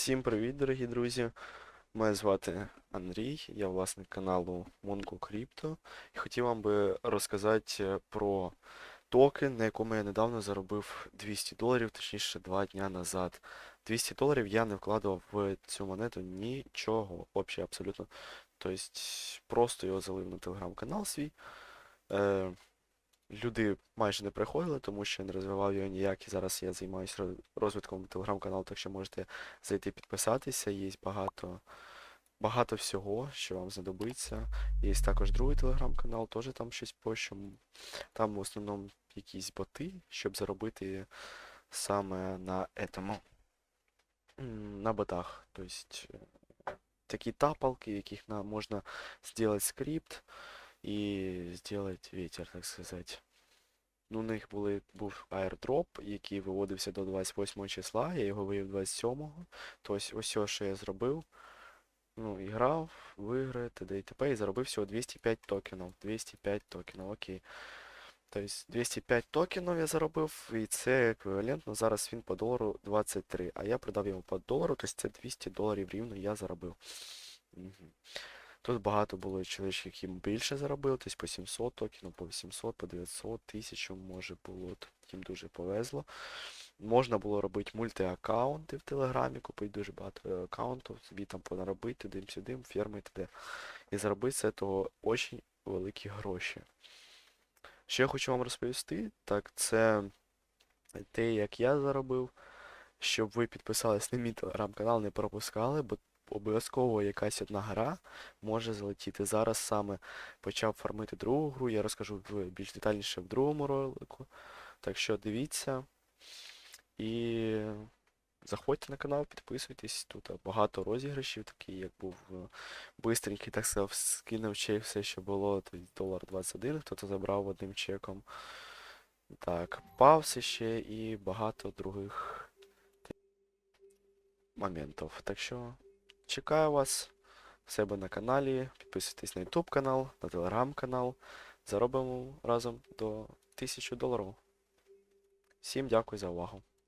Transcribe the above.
Всім привіт, дорогі друзі! Мене звати Андрій, я власник каналу Mongo Crypto і хотів вам би розказати е, про токен, на якому я недавно заробив 200 доларів, точніше 2 дня назад. 200 доларів я не вкладував в цю монету нічого, взагалі абсолютно. Тобто просто його залив на телеграм-канал свій. Люди майже не приходили, тому що я не розвивав його ніяк. І зараз я займаюся розвитком телеграм-каналу, так що можете зайти підписатися. Є багато, багато всього, що вам знадобиться. Є також другий телеграм-канал, теж там щось пощу. Там в основному якісь боти, щоб заробити саме на этому, на ботах. Тобто такі тапалки, яких на, можна зробити скрипт і зробити ветер, так сказати. Ну, у них були, був аірдроп, який виводився до 28 числа, я його вивів 27-го. Тобто ось все, що я зробив. Ну, і грав, виграв, т.д. і т.п. і заробив всього 205 токенів. 205 токенів, окей. Тобто 205 токенів я заробив, і це еквівалентно. Зараз він по долару 23, а я продав його по долару, тобто це 200 доларів рівно я заробив. Мгм. Тут багато було чоловіків, які більше заробили, тобто по 700 токенів, по 800, по 900, 1000 може було. Їм дуже повезло. Можна було робити мультиаккаунти в Телеграмі, купити дуже багато е, аккаунтів, собі там понаробити, туди-сюди, ферми т.д. І заробити з цього дуже великі гроші. Що я хочу вам розповісти, так це те, як я заробив, щоб ви підписались на мій телеграм-канал, не пропускали, бо обов'язково якась одна гра може залетіти. Зараз саме почав фармити другу гру, я розкажу більш детальніше в другому ролику. Так що дивіться і заходьте на канал, підписуйтесь. Тут багато розіграшів, такий, як був е, бистренький, так сказав, скинув чек, все, що було, тобто долар 21, хто-то забрав одним чеком. Так, павси ще і багато других моментів. Так що чекаю вас в себе на каналі. Підписуйтесь на YouTube канал, на Telegram канал. Заробимо разом до 1000 доларів. Всім дякую за увагу.